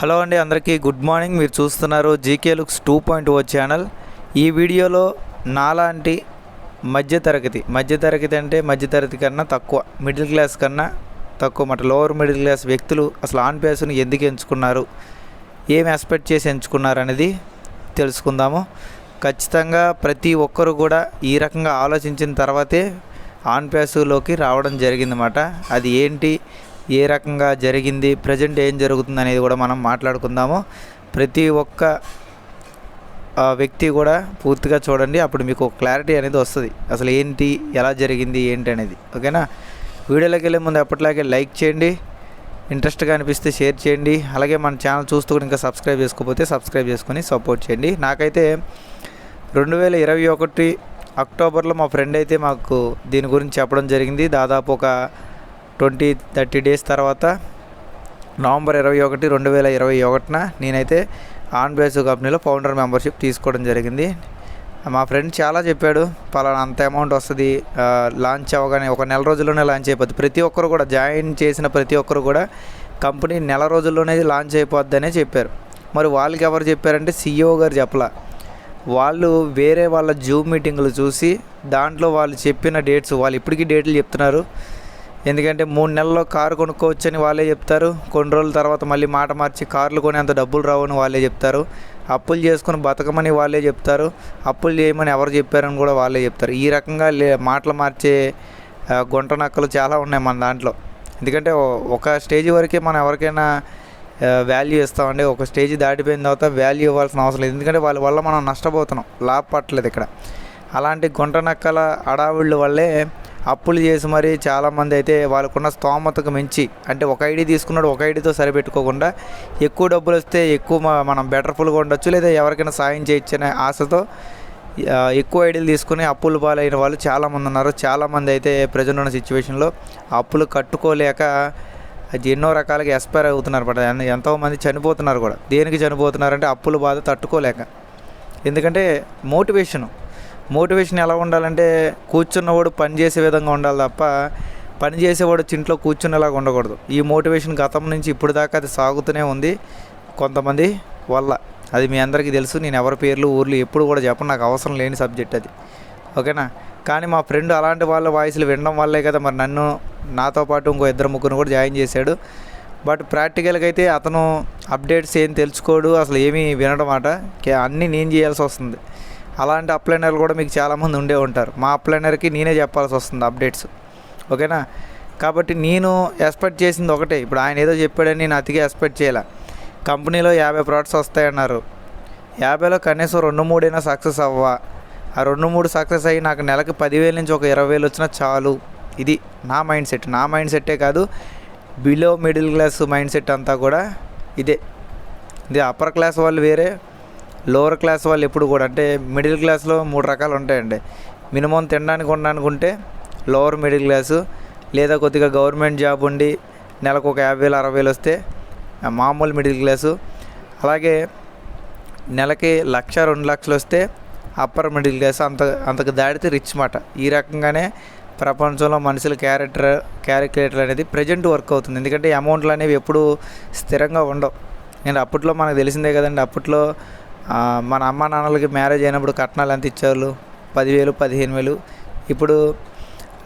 Hello అండి అందరికీ good morning. మీరు చూస్తున్నారు GK looks two point o channel. ఈ వీడియోలో నాలాంటి మధ్యతరగతి మధ్యతరగతి అంటే మధ్యతరగతి కన్నా తక్కువ మిడిల్ క్లాస్ కన్నా తక్కువ మాట లోవర్ మిడిల్ క్లాస్ వ్యక్తులు అసలు ఆన్ పేస్ని ఎందుకు ఎంచుకున్నారు ఏమి ఎక్స్పెక్ట్ చేసి ఎంచుకున్నారు అనేది తెలుసుకుందాము. ఖచ్చితంగా ప్రతి ఒక్కరు కూడా ఈ రకంగా ఆలోచించిన తర్వాతే ఆన్ పేసులోకి రావడం జరిగిందన్నమాట. అది ఏంటి ఏ రకంగా జరిగింది ప్రజెంట్ ఏం జరుగుతుంది అనేది కూడా మనం మాట్లాడుకుందాము. ప్రతి ఒక్క ఆ, వ్యక్తి కూడా పూర్తిగా చూడండి అప్పుడు మీకు క్లారిటీ అనేది వస్తుంది. అసలు ఏంటి ఎలా జరిగింది ఏంటి అనేది. ఓకేనా వీడియోలోకి వెళ్ళే ముందు ఎప్పటిలాగే లైక్ చేయండి ఇంట్రెస్ట్గా అనిపిస్తే షేర్ చేయండి అలాగే మన ఛానల్ చూస్తూ కూడా ఇంకా సబ్స్క్రైబ్ చేసుకోకపోతే సబ్స్క్రైబ్ చేసుకొని సపోర్ట్ చేయండి. నాకైతే రెండు వేల ఇరవై ఒకటి అక్టోబర్లో మా ఫ్రెండ్ అయితే మాకు దీని గురించి చెప్పడం జరిగింది. దాదాపు ఒక ట్వంటీ థర్టీ డేస్ తర్వాత నవంబర్ ఇరవై ఒకటి రెండు వేల ఇరవై ఒకటిన నేనైతే ఆన్ బేస్ కంపెనీలో ఫౌండర్ మెంబర్షిప్ తీసుకోవడం జరిగింది. మా ఫ్రెండ్ చాలా చెప్పాడు పలానా అంత అమౌంట్ వస్తుంది లాంచ్ అవ్వగానే ఒక నెల రోజుల్లోనే లాంచ్ అయిపోద్ది. ప్రతి ఒక్కరు కూడా జాయిన్ చేసిన ప్రతి ఒక్కరు కూడా కంపెనీ నెల రోజుల్లోనే లాంచ్ అయిపోద్ది అనే చెప్పారు. మరి వాళ్ళకి ఎవరు చెప్పారంటే సీఈఓ గారు చెప్పలా. వాళ్ళు వేరే వాళ్ళ జూమ్ మీటింగ్లు చూసి దాంట్లో వాళ్ళు చెప్పిన డేట్స్ వాళ్ళు ఇప్పటికీ డేట్లు చెప్తున్నారు. ఎందుకంటే మూడు నెలల్లో కారు కొనుక్కోవచ్చని వాళ్ళే చెప్తారు. కొన్ని రోజుల తర్వాత మళ్ళీ మాట మార్చి కార్లు కొనేంత డబ్బులు రావని వాళ్ళే చెప్తారు. అప్పులు చేసుకుని బతకమని వాళ్ళే చెప్తారు. అప్పులు చేయమని ఎవరు చెప్పారని కూడా వాళ్ళే చెప్తారు. ఈ రకంగా లే మాటలు మార్చే గుంట నక్కలు చాలా ఉన్నాయి మన దాంట్లో. ఎందుకంటే ఒక స్టేజ్ వరకే మనం ఎవరికైనా వాల్యూ ఇస్తామండి. ఒక స్టేజ్ దాటిపోయిన తర్వాత వాల్యూ ఇవ్వాల్సిన అవసరం లేదు. ఎందుకంటే వాళ్ళ వల్ల మనం నష్టపోతున్నాం. లాభపట్టలేదు ఇక్కడ. అలాంటి గుంట నక్కల అడావిళ్ళ వల్లే అప్పులు చేసి మరి చాలామంది అయితే వాళ్ళకున్న స్తోమతకు మించి అంటే ఒక ఐడి తీసుకున్నాడు ఒక ఐడితో సరిపెట్టుకోకుండా ఎక్కువ డబ్బులు వస్తే ఎక్కువ మనం బెటర్ఫుల్గా ఉండొచ్చు లేదా ఎవరికైనా సాయం చేయొచ్చనే ఆశతో ఎక్కువ ఐడీలు తీసుకుని అప్పులు పాలైన వాళ్ళు చాలామంది ఉన్నారు. చాలామంది అయితే ప్రజెంట్ ఉన్న సిచ్యువేషన్లో అప్పులు కట్టుకోలేక అది ఎన్నో రకాలుగా ఎక్స్పైర్ అవుతున్నారు బట్ ఎంతోమంది చనిపోతున్నారు కూడా. దేనికి చనిపోతున్నారంటే అప్పుల బాధ తట్టుకోలేక. ఎందుకంటే మోటివేషను మోటివేషన్ ఎలా ఉండాలంటే కూర్చున్నవాడు పని చేసే విధంగా ఉండాలి తప్ప పని చేసేవాడు ఇంట్లో కూర్చునేలాగా ఉండకూడదు. ఈ మోటివేషన్ గతం నుంచి ఇప్పుడు దాకా అది సాగుతూనే ఉంది. కొంతమంది వల్ల. అది మీ అందరికీ తెలుసు. నేను ఎవరి పేర్లు ఊర్లు ఎప్పుడు కూడా చెప్పను. నాకు అవసరం లేని సబ్జెక్ట్ అది. ఓకేనా? కానీ మా ఫ్రెండ్ అలాంటి వాళ్ళ వాయిస్లు వినడం వల్లే కదా మరి నన్ను నాతో పాటు ఇంకో ఇద్దరు ముగ్గురు కూడా జాయిన్ చేశాడు. బట్ ప్రాక్టికల్గా అయితే అతను అప్డేట్స్ ఏం తెలుసుకోడు. అసలు ఏమీ వినడం మాట. అన్నీ నేను చేయాల్సి వస్తుంది. అలాంటి అప్లైనర్లు కూడా మీకు చాలామంది ఉండే ఉంటారు. మా అప్లైనర్కి నేనే చెప్పాల్సి వస్తుంది అప్డేట్స్. ఓకేనా? కాబట్టి నేను ఎక్స్పెక్ట్ చేసింది ఒకటే. ఇప్పుడు ఆయన ఏదో చెప్పాడని నేను అతిగా ఎక్స్పెక్ట్ చేయాల. కంపెనీలో యాభై ప్రోడక్ట్స్ వస్తాయన్నారు. యాభైలో కనీసం రెండు మూడైనా సక్సెస్ అవ్వా. ఆ రెండు మూడు సక్సెస్ అయ్యి నాకు నెలకు పదివేల నుంచి ఒక ఇరవై వేలు వచ్చినా చాలు. ఇది నా మైండ్ సెట్. నా మైండ్ సెట్టే కాదు below middle class mind set అంతా కూడా ఇదే. ఇది అప్పర్ క్లాస్ వాళ్ళు వేరే లోవర్ క్లాస్ వాళ్ళు ఎప్పుడు కూడా అంటే మిడిల్ క్లాస్లో మూడు రకాలు ఉంటాయండి. మినిమం తినడానికి ఉండాలనుకుంటే లోవర్ మిడిల్ క్లాసు లేదా కొద్దిగా గవర్నమెంట్ జాబ్ ఉండి నెలకు ఒక యాభై వేలు అరవై వేలు వస్తే మామూలు మిడిల్ క్లాసు. అలాగే నెలకి లక్ష రెండు లక్షలు వస్తే అప్పర్ మిడిల్ క్లాస్ అంత అంతకు దాడితే రిచ్ మాట. ఈ రకంగానే ప్రపంచంలో మనుషుల క్యారెక్టర్ క్యాలిక్యులేటర్ అనేది ప్రజెంట్ వర్క్ అవుతుంది. ఎందుకంటే అమౌంట్లు అనేవి ఎప్పుడూ స్థిరంగా ఉండవు. నేను అప్పట్లో మనకు తెలిసిందే కదండి అప్పట్లో మన అమ్మ నాన్నలకి మ్యారేజ్ అయినప్పుడు కట్నాలు ఎంత ఇచ్చేవాళ్ళు పదివేలు పదిహేను వేలు. ఇప్పుడు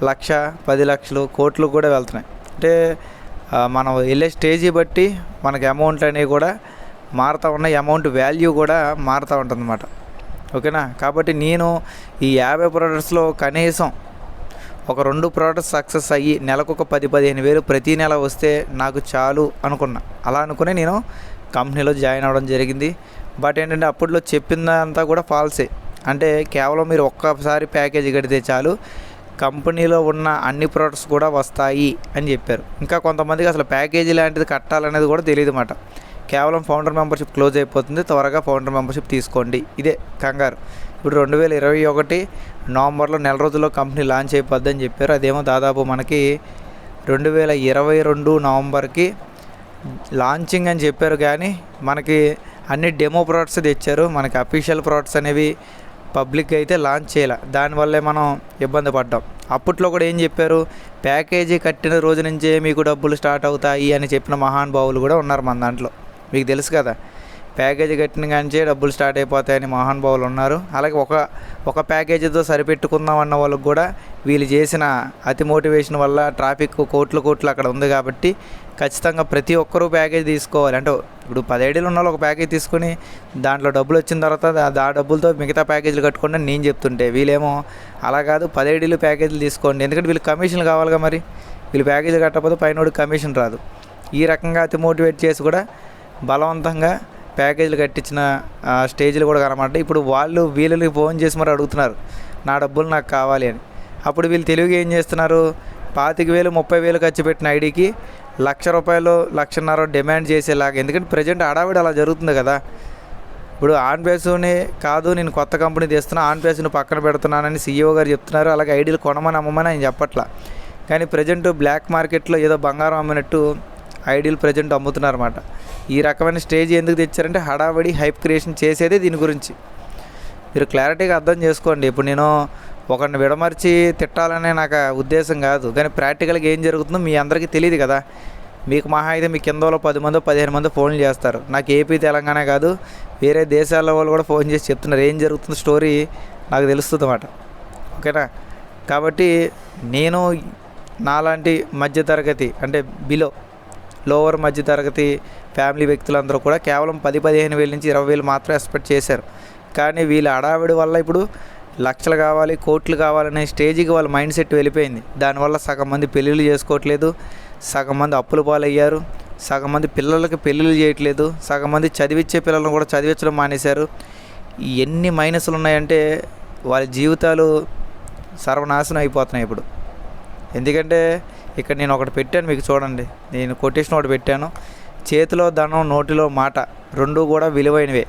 లక్ష పది లక్షలు కోట్లు కూడా వెళ్తున్నాయి. అంటే మనం వెళ్ళే స్టేజీ బట్టి మనకి అమౌంట్ అనేవి కూడా మారుతూ ఉన్నాయి. అమౌంట్ వాల్యూ కూడా మారుతూ ఉంటుందన్నమాట. ఓకేనా? కాబట్టి నేను ఈ యాభై ప్రోడక్ట్స్లో కనీసం ఒక రెండు ప్రోడక్ట్స్ సక్సెస్ అయ్యి నెలకు ఒక పది పదిహేను వేలు ప్రతి నెల వస్తే నాకు చాలు అనుకున్నా. అలా అనుకుని నేను కంపెనీలో జాయిన్ అవ్వడం జరిగింది. బట్ ఏంటంటే అప్పట్లో చెప్పిందంతా కూడా ఫాల్సే. అంటే కేవలం మీరు ఒక్కసారి ప్యాకేజీ కడితే చాలు కంపెనీలో ఉన్న అన్ని ప్రోడక్ట్స్ కూడా వస్తాయి అని చెప్పారు. ఇంకా కొంతమందికి అసలు ప్యాకేజీ లాంటిది కట్టాలనేది కూడా తెలియదు అన్నమాట కేవలం ఫౌండర్ మెంబర్షిప్ క్లోజ్ అయిపోతుంది త్వరగా ఫౌండర్ మెంబర్షిప్ తీసుకోండి. ఇదే కంగారు. ఇప్పుడు రెండు వేల ఇరవై ఒకటి నవంబర్లో నెల రోజుల్లో కంపెనీ లాంచ్ అయిపోద్ది అని చెప్పారు. అదేమో దాదాపు మనకి రెండు వేల ఇరవై రెండు నవంబర్కి లాంచింగ్ అని చెప్పారు కానీ మనకి అన్ని డెమో ప్రోడక్ట్స్ తెచ్చారు. మనకి అఫీషియల్ ప్రోడక్ట్స్ అనేవి పబ్లిక్ అయితే లాంచ్ చేయాల. దానివల్లే మనం ఇబ్బంది పడ్డాం. అప్పట్లో కూడా ఏం చెప్పారు? ప్యాకేజీ కట్టిన రోజు నుంచే మీకు డబ్బులు స్టార్ట్ అవుతాయి అని చెప్పిన మహానుభావులు కూడా ఉన్నారు మన దాంట్లో. మీకు తెలుసు కదా? ప్యాకేజీ కట్టిన కాంచే డబ్బులు స్టార్ట్ అయిపోతాయని మహానుభావులు ఉన్నారు. అలాగే ఒక ఒక ప్యాకేజీతో సరిపెట్టుకుందాం అన్న వాళ్ళకి కూడా వీళ్ళు చేసిన అతి మోటివేషన్ వల్ల ట్రాఫిక్ కోట్లు కోట్లు అక్కడ ఉంది కాబట్టి ఖచ్చితంగా ప్రతి ఒక్కరూ ప్యాకేజ్ తీసుకోవాలి. అంటే ఇప్పుడు పదేడీలు ఉన్న వాళ్ళు ఒక ప్యాకేజ్ తీసుకుని దాంట్లో డబ్బులు వచ్చిన తర్వాత ఆ డబ్బులతో మిగతా ప్యాకేజీలు కట్టుకోండి అని నేను చెప్తుంటే వీళ్ళేమో అలా కాదు పదేడీలు ప్యాకేజీలు తీసుకోండి. ఎందుకంటే వీళ్ళు కమిషన్లు కావాలిగా మరి. వీళ్ళు ప్యాకేజీ కట్టకపోతే పైన కమిషన్ రాదు. ఈ రకంగా అతి మోటివేట్ చేసి కూడా బలవంతంగా ప్యాకేజీలు కట్టించిన ఆ, స్టేజ్లు కూడా కనమాట ఇప్పుడు వాళ్ళు వీళ్ళని ఫోన్ చేసి మరి అడుగుతున్నారు నా డబ్బులు నాకు కావాలి అని. అప్పుడు వీళ్ళు తెలివిగా ఏం చేస్తున్నారు? పాతిక వేలు ముప్పై వేలు ఖర్చు పెట్టిన ఐడికి లక్ష రూపాయలు లక్షన్నర డిమాండ్ చేసేలాగా. ఎందుకంటే ప్రజెంట్ హడావిడి అలా జరుగుతుంది కదా. ఇప్పుడు ఆన్ బేసుని కాదు నేను కొత్త కంపెనీ తీస్తున్నా ఆన్ బేస్ను పక్కన పెడుతున్నానని సీఈఓ గారు చెప్తున్నారు. అలాగే ఐడీలు కొనమని అమ్మమని ఆయన చెప్పట్లా. కానీ ప్రజెంట్ బ్లాక్ మార్కెట్లో ఏదో బంగారం అమ్మినట్టు ఐడీలు ప్రజెంట్ అమ్ముతున్నారు అనమాట ఈ రకమైన స్టేజ్ ఎందుకు తెచ్చారంటే హడావడి హైప్ క్రియేషన్ చేసేదే దీని గురించి. మీరు క్లారిటీగా అర్థం చేసుకోండి. ఇప్పుడు నేను ఒకరిని విడమర్చి తిట్టాలనే నాకు ఉద్దేశం కాదు. కానీ ప్రాక్టికల్గా ఏం జరుగుతుందో మీ అందరికీ తెలియదు కదా. మీకు మహా అయితే మీ కిందలో పది మంది పదిహేను మంది ఫోన్లు చేస్తారు. నాకు ఏపీ తెలంగాణ కాదు వేరే దేశాల వాళ్ళు కూడా ఫోన్ చేసి చెప్తున్నారు. ఏం జరుగుతుంది స్టోరీ నాకు తెలుస్తుంది అన్నమాట. ఓకేనా? కాబట్టి నేను నాలాంటి మధ్యతరగతి అంటే బిలో లోవర్ మధ్యతరగతి ఫ్యామిలీ వ్యక్తులందరూ కూడా కేవలం పది పదిహేను వేల నుంచి ఇరవై వేలు మాత్రం ఎక్స్పెక్ట్ చేశారు. కానీ వీళ్ళ అడావిడి వల్ల ఇప్పుడు లక్షలు కావాలి కోట్లు కావాలనే స్టేజ్కి వాళ్ళ మైండ్ సెట్ వెళ్ళిపోయింది. దానివల్ల సగం మంది పెళ్ళిళ్ళు చేసుకోవట్లేదు సగం మంది అప్పుల పాలయ్యారు సగం మంది పిల్లలకి పెళ్ళిళ్ళు చేయట్లేదు సగం మంది చదివించే పిల్లలను కూడా చదివించడం మానేశారు. ఎన్ని మైనస్లు ఉన్నాయంటే వాళ్ళ జీవితాలు సర్వనాశనం అయిపోతున్నాయి ఇప్పుడు. ఎందుకంటే ఇక్కడ నేను ఒకటి పెట్టాను మీకు చూడండి. నేను కొటేషన్ ఒకటి పెట్టాను. చేతిలో ధనం నోటిలో మాట రెండు కూడా విలువైనవే.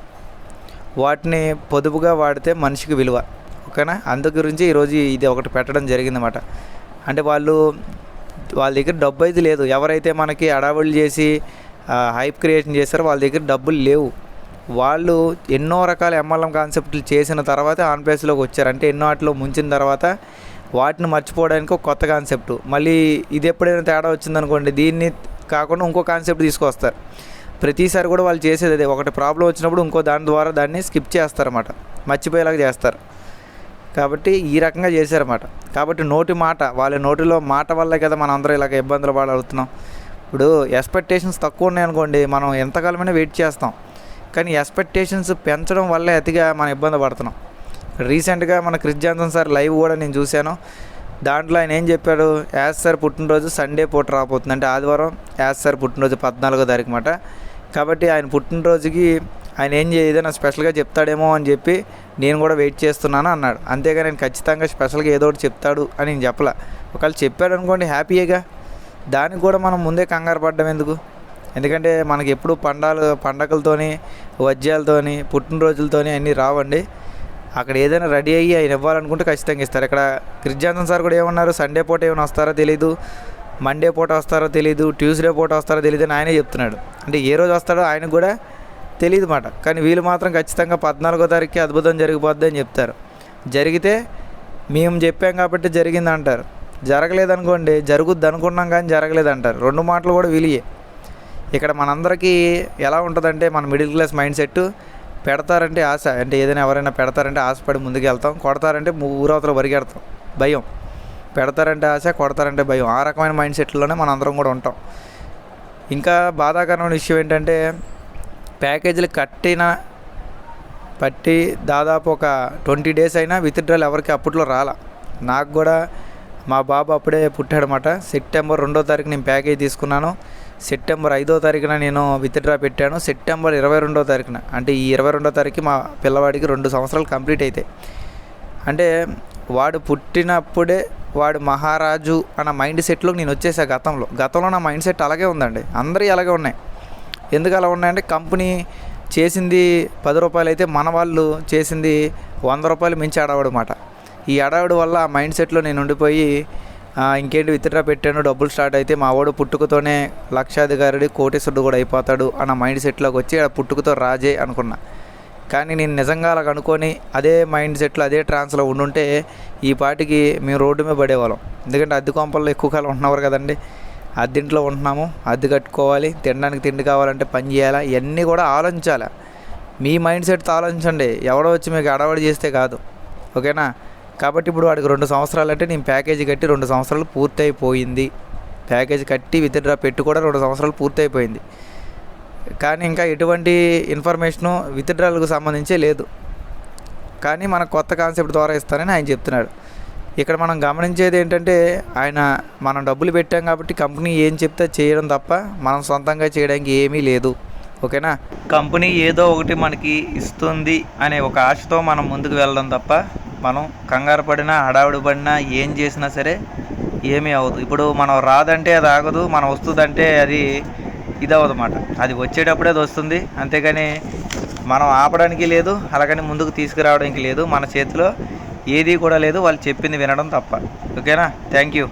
వాటిని పొదుపుగా వాడితే మనిషికి విలువ. ఓకేనా? అందు గురించి ఈరోజు ఇది ఒకటి పెట్టడం జరిగిందన్నమాట. అంటే వాళ్ళు వాళ్ళ దగ్గర డబ్బు అయితే లేదు. ఎవరైతే మనకి అడావుళ్ళు చేసి హైప్ క్రియేషన్ చేస్తారో వాళ్ళ దగ్గర డబ్బులు లేవు. వాళ్ళు ఎన్నో రకాల ఎంఎల్ఎం కాన్సెప్ట్లు చేసిన తర్వాత ఆన్ ప్లేస్లోకి వచ్చారు. అంటే ఎన్నో వాటిలో ముంచిన తర్వాత వాటిని మర్చిపోవడానికి ఒక కొత్త కాన్సెప్ట్. మళ్ళీ ఇది ఎప్పుడైనా తేడా వచ్చిందనుకోండి దీన్ని కాకుండా ఇంకో కాన్సెప్ట్ తీసుకొస్తారు. ప్రతిసారి కూడా వాళ్ళు చేసేది అదే. ఒకటి ప్రాబ్లం వచ్చినప్పుడు ఇంకో దాని ద్వారా దాన్ని స్కిప్ చేస్తారన్నమాట. మర్చిపోయేలాగా చేస్తారు. కాబట్టి ఈ రకంగా చేశారన్నమాట. కాబట్టి నోటి మాట వాళ్ళ నోటిలో మాట వల్లే కదా మనం అందరూ ఇలాగ ఇబ్బందులు పడవుతున్నాం ఇప్పుడు ఎక్స్పెక్టేషన్స్ తక్కువ ఉన్నాయనుకోండి మనం ఎంతకాలమైనా వెయిట్ చేస్తాం. కానీ ఎక్స్పెక్టేషన్స్ పెంచడం వల్లే అతిగా మనం ఇబ్బంది పడుతున్నాం. రీసెంట్గా మన క్రిస్ జాన్సన్ సార్ లైవ్ కూడా నేను చూశాను. దాంట్లో ఆయన ఏం చెప్పాడు? యాజ్ సార్ పుట్టినరోజు సండే పూట రాబోతుంది. అంటే ఆదివారం యాజ్ సార్ పుట్టినరోజు పద్నాలుగో తారీఖు మాట కాబట్టి ఆయన పుట్టినరోజుకి ఆయన ఏం ఏదైనా స్పెషల్గా చెప్తాడేమో అని చెప్పి నేను కూడా వెయిట్ చేస్తున్నాను అన్నాడు. అంతేగా నేను ఖచ్చితంగా స్పెషల్గా ఏదో ఒకటి చెప్తాడు అని నేను చెప్పలా. ఒకవేళ చెప్పాడు అనుకోండి హ్యాపీయేగా. దానికి కూడా మనం ముందే కంగారు పడ్డం ఎందుకు? ఎందుకంటే మనకి ఎప్పుడు పండాలు పండగలతోని వజ్యాలతోని పుట్టినరోజులతోని అన్నీ రావండి. అక్కడ ఏదైనా రెడీ అయ్యి ఆయన ఇవ్వాలనుకుంటే ఖచ్చితంగా ఇస్తారు. ఇక్కడ క్రిస్జాన్సన్ సార్ కూడా ఏమన్నారు? సండే పూట ఏమైనా వస్తారో తెలీదు. మండే పూట వస్తారో తెలీదు. ట్యూస్డే పూట వస్తారో తెలియదు అని ఆయనే చెప్తున్నాడు. అంటే ఏ రోజు వస్తాడో ఆయనకు కూడా తెలియదు మాట. కానీ వీళ్ళు మాత్రం ఖచ్చితంగా పద్నాలుగో తారీఖుకి అద్భుతం జరిగిపోద్ది అని చెప్తారు. జరిగితే మేము చెప్పాం కాబట్టి జరిగింది అంటారు. జరగలేదనుకోండి జరుగుద్ది అనుకున్నాం కానీ జరగలేదు అంటారు. రెండు మాటలు కూడా వీలియే. ఇక్కడ మనందరికీ ఎలా ఉంటుందంటే మన మిడిల్ క్లాస్ మైండ్ సెట్ పెడతారంటే ఆశ. అంటే ఏదైనా ఎవరైనా పెడతారంటే ఆశపడి ముందుకు వెళ్తాం కొడతారంటే ము- ఊరవతల పరిగెడతాం భయం. పెడతారంటే ఆశ కొడతారంటే భయం. ఆ రకమైన మైండ్ సెట్లోనే మనం అందరం కూడా ఉంటాం. ఇంకా బాధాకరమైన విషయం ఏంటంటే ప్యాకేజీలు కట్టిన పట్టి దాదాపు ఒక ట్వంటీ డేస్ అయినా విత్డ్రాలు ఎవరికి అప్పట్లో రాలా. నాకు కూడా మా బాబు అప్పుడే పుట్టాడనమాట సెప్టెంబర్ రెండో తారీఖు నేను ప్యాకేజ్ తీసుకున్నాను. సెప్టెంబర్ ఐదో తారీఖున నేను విత్డ్రా పెట్టాను. సెప్టెంబర్ ఇరవై రెండో తారీఖున అంటే ఈ ఇరవై రెండో తారీఖు మా పిల్లవాడికి రెండు సంవత్సరాలు కంప్లీట్ అవుతాయి అంటే వాడు పుట్టినప్పుడే వాడు మహారాజు అన్న మైండ్ సెట్లోకి నేను వచ్చేసా గతంలో. గతంలో నా మైండ్ సెట్ అలాగే ఉందండి. అందరి అలాగే ఉన్నాయి. ఎందుకు అలా ఉన్నాయంటే కంపెనీ చేసింది పది రూపాయలు అయితే మన వాళ్ళు చేసింది వంద రూపాయలు మించి అడవడమాట ఈ అడవడు వల్ల ఆ మైండ్ సెట్లో నేను ఉండిపోయి ఇంకేంటి విత్డ్రా పెట్టాను డబ్బులు స్టార్ట్ అయితే మా వాడు పుట్టుకతోనే లక్షాధికారుడి కోటేశ్వరుడు కూడా అయిపోతాడు అన్న మైండ్ సెట్లోకి వచ్చి పుట్టుకతో రాజే అనుకున్నా. కానీ నేను నిజంగా అలా అనుకొని అదే మైండ్ సెట్లో అదే ట్రాన్స్లో ఉండుంటే ఈ పాటికి మేము రోడ్డు మీద పడేవాళ్ళం. ఎందుకంటే అద్దె కొంపల్లో ఎక్కువ కాలం ఉన్నవారు కదండి. అద్దెంట్లో ఉంటున్నాము అద్దె కట్టుకోవాలి తినడానికి తిండి కావాలంటే పని చేయాలా ఇవన్నీ కూడా ఆలోచించాలి. మీ మైండ్ సెట్తో ఆలోచించండి ఎవడో వచ్చి మీకు అడవాడు చేస్తే కాదు ఓకేనా? కాబట్టి ఇప్పుడు వాడికి రెండు సంవత్సరాలు అంటే నేను ప్యాకేజీ కట్టి రెండు సంవత్సరాలు పూర్తయిపోయింది. ప్యాకేజీ కట్టి విత్డ్రా పెట్టి కూడా రెండు సంవత్సరాలు పూర్తయిపోయింది. కానీ ఇంకా ఎటువంటి ఇన్ఫర్మేషను విత్డ్రాలకు సంబంధించే లేదు. కానీ మనకు కొత్త కాన్సెప్ట్ ద్వారా ఇస్తానని ఆయన చెప్తున్నాడు. ఇక్కడ మనం గమనించేది ఏంటంటే ఆయన మనం డబ్బులు పెట్టాం కాబట్టి కంపెనీ ఏం చెప్తే చేయడం తప్ప మనం సొంతంగా చేయడానికి ఏమీ లేదు. ఓకేనా? కంపెనీ ఏదో ఒకటి మనకి ఇస్తుంది అనే ఒక ఆశతో మనం ముందుకు వెళ్ళడం తప్ప మనం కంగారు పడినా హడావిడి పడినా ఏం చేసినా సరే ఏమీ అవ్వదు. ఇప్పుడు మనం రాదంటే అది ఆగదు మనం వస్తుందంటే అది ఇది అన్నమాట. అది వచ్చేటప్పుడే అది వస్తుంది. అంతేగాని మనం ఆపడానికి లేదు అలాగని ముందుకు తీసుకురావడానికి లేదు. మన చేతిలో ఏది కూడా లేదు వాళ్ళు చెప్పింది వినడం తప్ప. ఓకేనా? Thank you